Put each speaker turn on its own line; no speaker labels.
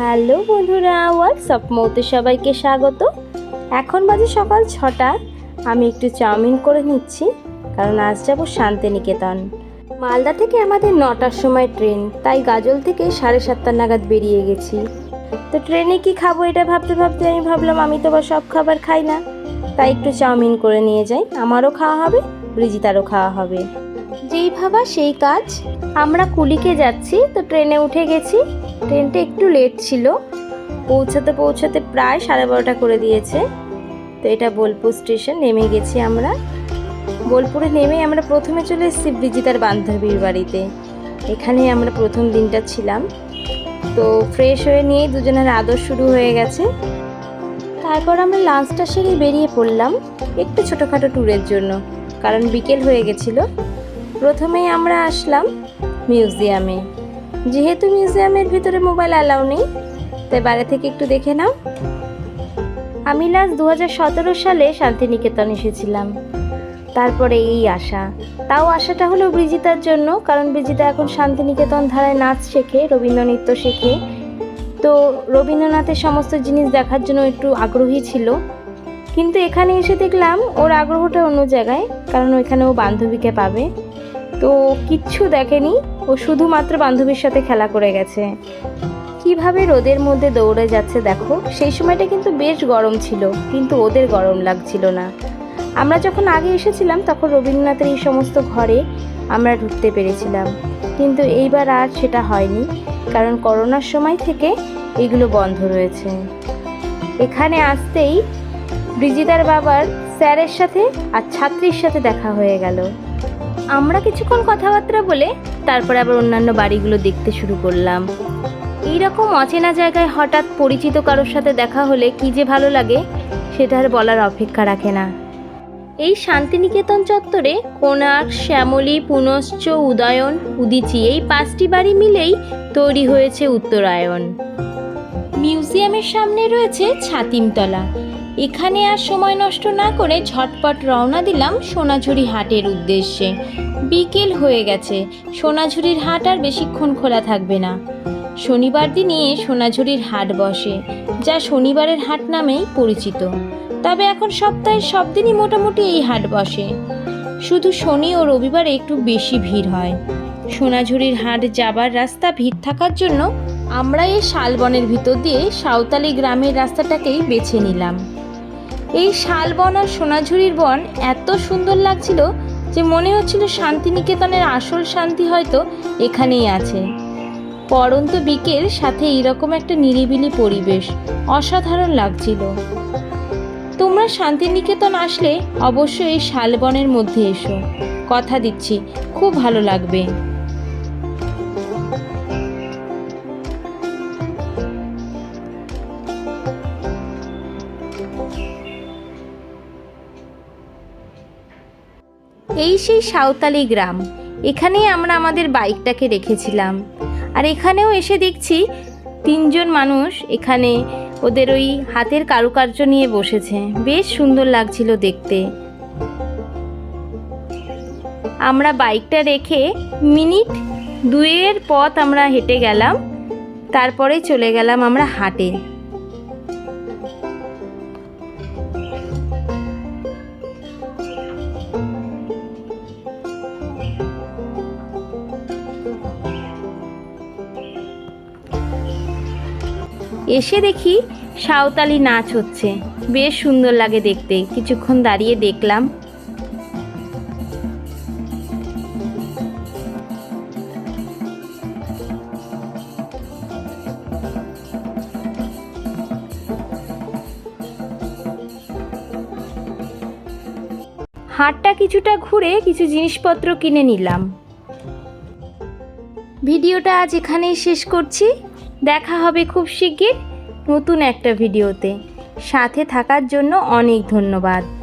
Hello বন্ধুরা WhatsApp মৌতে সবাইকে স্বাগত। এখন বাজে সকাল ছটা। আমি একটু চাউমিন করে নিচ্ছি, কারণ আজ যাব শান্তিনিকেতন। মালদা থেকে আমাদের নটার সময় ট্রেন, তাই গাজল থেকে সাড়ে সাতটা নাগাদ বেরিয়ে গেছি। তো ট্রেনে কি খাব এটা ভাবতে ভাবতে আমি ভাবলাম, আমি তো বা সব খাবার খাই না। তাই একটু চাউমিন করে নিয়ে যাই। আমারও খাওয়া হবে, ব্রিজিতারও খাওয়া হবে। যেই ভাবা সেই কাজ। আমরা কুলিকে যাচ্ছি, তো ট্রেনে উঠে গেছি। ট্রেনটা একটু লেট ছিল। পৌঁছাতে পৌঁছাতে প্রায় সাড়ে বারোটা করে দিয়েছে। তো এটা বোলপুর স্টেশন, নেমে গেছি আমরা। বোলপুরে নেমে আমরা প্রথমে চলে এসেছি বিজিতার বান্ধবীর বাড়িতে। এখানে আমরা প্রথম দিনটা ছিলাম। তো ফ্রেশ হয়ে নিয়েই দুজনের আদর শুরু হয়ে গেছে। তারপর আমরা লাঞ্চটা সেরে বেরিয়ে পড়লাম একটু ছোটোখাটো ট্যুরের জন্য, কারণ বিকেল হয়ে গেছিল। প্রথমেই আমরা আসলাম মিউজিয়ামে যেহেতু মিউজিয়ামের ভিতরে মোবাইল অ্যালাউ নেই, তাই বাইরে থেকে একটু দেখে নাও। আমি লাস্ট দু সতেরো সালে শান্তিনিকেতন এসেছিলাম। তারপরে এই আশা। তাও আশাটা হলো বিজিতার জন্য, কারণ ব্রিজিতা এখন শান্তিনিকেতন ধারায় নাচ শেখে রবীন্দ্র নৃত্য শেখে। তো রবীন্দ্রনাথের সমস্ত জিনিস দেখার জন্য একটু আগ্রহী ছিল। কিন্তু এখানে এসে দেখলাম, ওর আগ্রহটা অন্য জায়গায়, কারণ ওইখানে ও বান্ধবীকে পাবে। তো কিচ্ছু দেখেনি, ও শুধুমাত্র বান্ধবীর সাথে খেলা করে গেছে। কীভাবে রোদের মধ্যে দৌড়ে যাচ্ছে দেখো? সেই সময়টা কিন্তু বেশ গরম ছিল, কিন্তু ওদের গরম লাগছিল না। আমরা যখন আগে এসেছিলাম, তখন রবীন্দ্রনাথের এই সমস্ত ঘরে আমরা ঢুকতে পেরেছিলাম। কিন্তু এইবার আর সেটা হয়নি, কারণ করোনার সময় থেকে এগুলো বন্ধ রয়েছে। এখানে আসতেই ব্রিজিতার বাবার স্যারের সাথে আর ছাত্রীর সাথে দেখা হয়ে গেল। আমরা কিছুক্ষণ কথাবার্তা বলে তারপরে আবার অন্যান্য বাড়িগুলো দেখতে শুরু করলাম। এইরকম অচেনা জায়গায় হঠাৎ পরিচিত কারোর সাথে দেখা হলে কি যে ভালো লাগে, সেটা আর বলার অপেক্ষা রাখে না। এই শান্তিনিকেতন চত্বরে কোণার্ক, শ্যামলী, পুনশ্চ, উদয়ন, উদিচি এই পাঁচটি বাড়ি মিলেই তৈরি হয়েছে উত্তরায়ণ। মিউজিয়ামের সামনে রয়েছে ছাতিমতলা। এখানে আর সময় নষ্ট না করে ঝটপট রওনা দিলাম সোনাঝুরি হাটের উদ্দেশ্যে। বিকেল হয়ে গেছে, সোনাঝুরির হাট আর বেশিক্ষণ খোলা থাকবে না। শনিবার দিনই সোনাঝুরির হাট বসে, যা শনিবারের হাট নামেই পরিচিত। তবে এখন সপ্তাহের সব দিনই মোটামুটি এই হাট বসে। শুধু শনি ও রবিবারে একটু বেশি ভিড় হয়। সোনাঝুরির হাট যাবার রাস্তা ভিড় থাকার জন্য আমরা এই শালবনের ভিতর দিয়ে সাঁওতালি গ্রামের রাস্তাটাকেই বেছে নিলাম। এই শালবন আর সোনাঝুরির বন এত সুন্দর লাগছিল যে মনে হচ্ছিল শান্তিনিকেতনের আসল শান্তি হয়তো এখানেই আছে। পরন্ত বিকেল সাথে এরকম একটা নিরিবিলি পরিবেশ অসাধারণ লাগছিল। তোমরা শান্তিনিকেতন আসলে অবশ্যই এই শালবনের মধ্যে এসো। কথা দিচ্ছি, খুব ভালো লাগবে। এই সেই সাঁওতালি গ্রাম। এখানেই আমরা আমাদের বাইকটাকে রেখেছিলাম। আর এখানেও এসে দেখছি তিনজন মানুষ এখানে ওদের ওই হাতের কারুকার্য নিয়ে বসেছে। বেশ সুন্দর লাগছিল দেখতে। আমরা বাইকটা রেখে মিনিট দুয়ের পথ আমরা হেঁটে গেলাম। তারপরে চলে গেলাম আমরা হাটে। এসে দেখি সাঁওতালি নাচ হচ্ছে। বেশ সুন্দর লাগে দেখতে। কিছুক্ষণ দাঁড়িয়ে দেখলাম। হাটটা কিছুটা ঘুরে কিছু জিনিসপত্র কিনে নিলাম। ভিডিওটা আজ এখানেই শেষ করছি। দেখা হবে খুব শিগগির নতুন একটা ভিডিওতে। সাথে থাকার জন্য অনেক ধন্যবাদ।